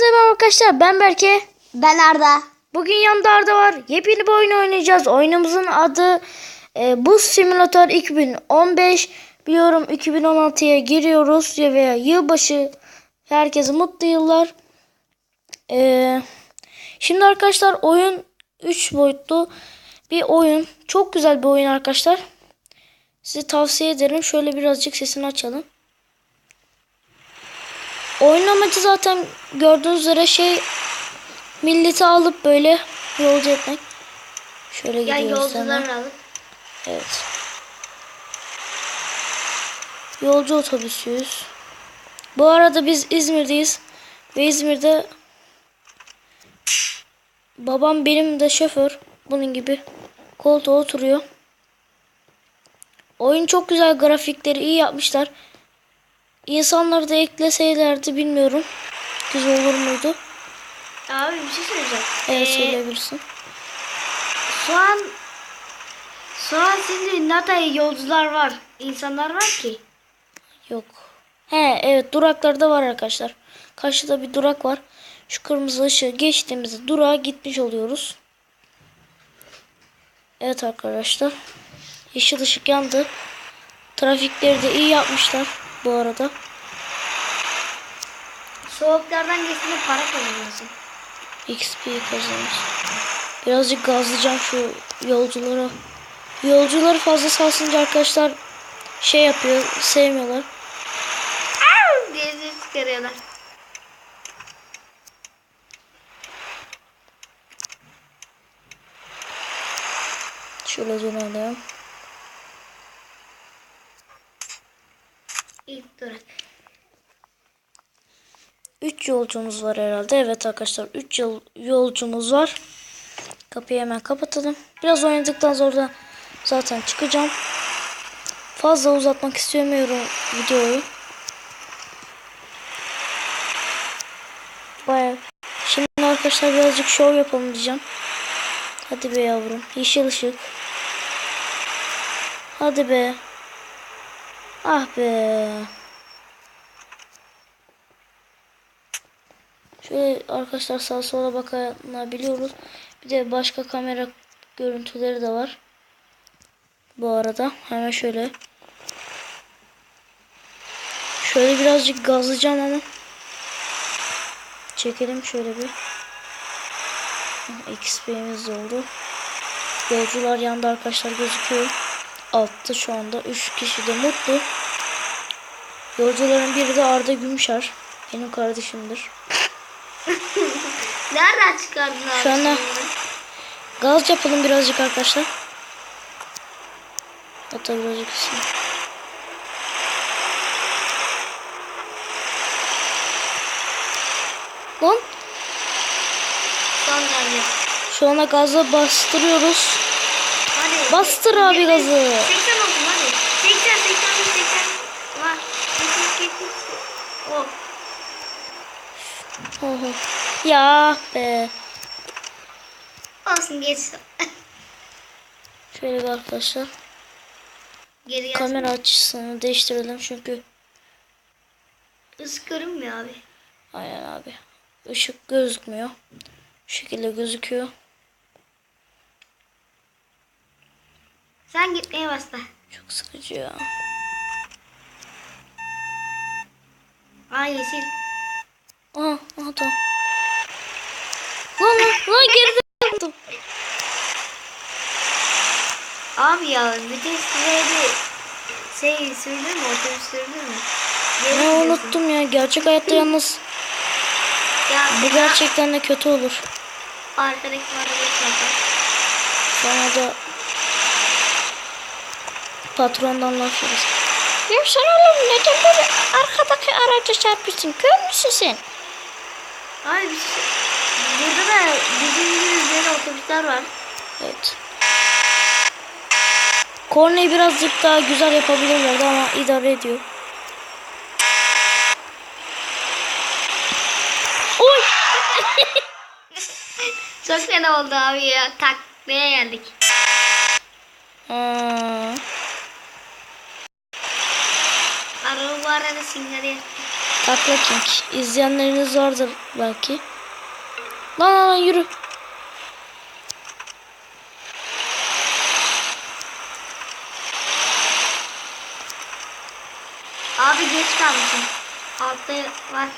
Merhaba arkadaşlar ben Berke. Ben Arda. Bugün yanında Arda var. Yepyeni bir oyun oynayacağız. Oyunumuzun adı e, Buz Simulator 2015. Biliyorum 2016'ya giriyoruz ya veya yılbaşı. Herkese mutlu yıllar. E, şimdi arkadaşlar oyun 3 boyutlu bir oyun. Çok güzel bir oyun arkadaşlar. Size tavsiye ederim. Şöyle birazcık sesini açalım. Oyun amacı zaten gördüğünüz üzere şey milleti alıp böyle yolcu etmek. Şöyle Ya gidiyoruz hemen. alıp. Evet. Yolcu otobüsüyüz. Bu arada biz İzmir'deyiz. Ve İzmir'de babam benim de şoför. Bunun gibi koltuğa oturuyor. Oyun çok güzel. Grafikleri iyi yapmışlar. İnsanları da ekleseylerdi bilmiyorum. Güzel olur muydu? Abi bir şey söyleyeceğim. Evet Ee, söyleyebilirsin. Şu an şu an şimdi Natay yolcular var. İnsanlar var ki. Yok. He evet duraklarda var arkadaşlar. Karşıda bir durak var. Şu kırmızı ışığı geçtiğimizde durağa gitmiş oluyoruz. Evet arkadaşlar. Yeşil ışık yandı. Trafikleri de iyi yapmışlar bu arada. Soğuklardan geçtiğinde para kazanıyorsun. XP kazanmış. Birazcık gazlayacağım şu yolculara. Yolcuları fazla salsınca arkadaşlar şey yapıyor, sevmiyorlar. Diye çıkarıyorlar. Şöyle dönelim. İlk durak. 3 yolcumuz var herhalde. Evet arkadaşlar 3 yol, yolcumuz var. Kapıyı hemen kapatalım. Biraz oynadıktan sonra zaten çıkacağım. Fazla uzatmak istemiyorum videoyu. Baya. Şimdi arkadaşlar birazcık şov yapalım diyeceğim. Hadi be yavrum. Yeşil ışık. Hadi be. Ah be. Şöyle arkadaşlar sağa sola bakabiliyoruz. Bir de başka kamera görüntüleri de var. Bu arada hemen şöyle. Şöyle birazcık gazlayacağım ama. Çekelim şöyle bir. XP'miz oldu. Yolcular yanında arkadaşlar gözüküyor. Altta şu anda 3 kişi de mutlu. Yolcuların biri de Arda Gümüşer. Benim kardeşimdir. Nereden çıkardın abi? Şu anda- Gaz yapalım birazcık arkadaşlar. Hatta birazcık ısın. Lan şu anda gaza bastırıyoruz. Bastır abi gazı. 80 olsun hadi. 80 80 80. Var. 80 80. Oh. Oho. Ya be. Olsun geçsin. Şöyle bir arkadaşlar. Geri gelsin. Kamera açısını değiştirelim çünkü. Isı görünmüyor abi. Aynen abi. Işık gözükmüyor. Şu şekilde gözüküyor. Sen gitmeye başla. Çok sıkıcı ya. Aa yeşil. Aha, aha. Lan lan lan geride kaldım. Abi ya bütün sürede şey sürdün mü? Otobüs sürdün mü? Geri Ne unuttum ya. Gerçek hayatta yalnız Ya bu gerçekten de kötü olur. Arkadaki arabayı çarpar. Sonra da patrondan laf yeriz. Ya sen oğlum neden böyle arkadaki araca çarpıyorsun? Kör müsün sen? Abi biz, burada da bizim gibi üzerine otobüsler var. Evet. Korneyi birazcık daha güzel yapabilirlerdi ama idare ediyor. Oy! Çok fena oldu abi ya. Taklaya geldik. Aa, Araba bu arada yaptı. Takla King. İzleyenleriniz vardır belki. Lan lan lan yürü. Abi geç kalmışsın. Altta var.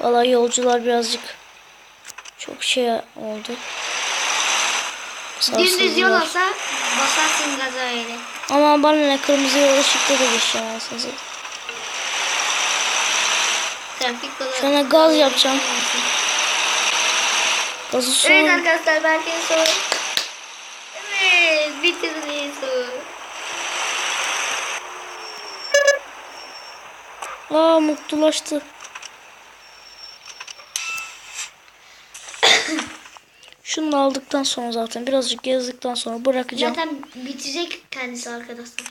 Valla yolcular birazcık çok şey oldu. Dümdüz yol Sarsıldılar. olsa basarsın gaza öyle. Ama bana ne kırmızı yol ışıkta da geçeceğim aslında. Trafik kolu. Sana gaz yapacağım. Gazı son. Evet arkadaşlar Berk'in soru. Evet bitirdi soru. Aa mutlulaştı. Şunu aldıktan sonra zaten birazcık gezdikten sonra bırakacağım. Zaten bitecek kendisi arkadaşlar.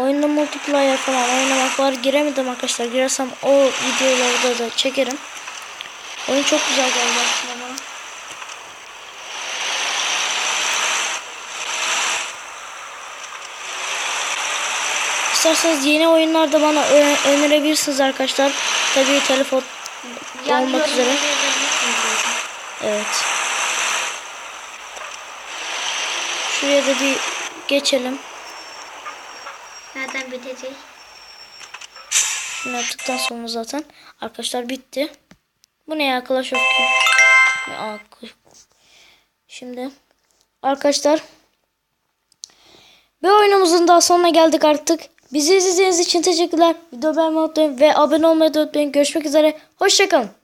Oyunda multiplayer falan oynamak var. Giremedim arkadaşlar. Girersem o videoları da çekerim. Oyun çok güzel geldi aslında bana. İsterseniz yeni oyunlarda bana önerebilirsiniz arkadaşlar. Tabii telefon olmak üzere. Evet. Şuraya da bir geçelim. Nereden bitecek? Şunu yaptıktan sonra zaten arkadaşlar bitti. Bu ne ya Clash of Şimdi arkadaşlar bir oyunumuzun daha sonuna geldik artık. Bizi izlediğiniz için teşekkürler. Video beğenmeyi unutmayın ve abone olmayı unutmayın. Görüşmek üzere. Hoşçakalın.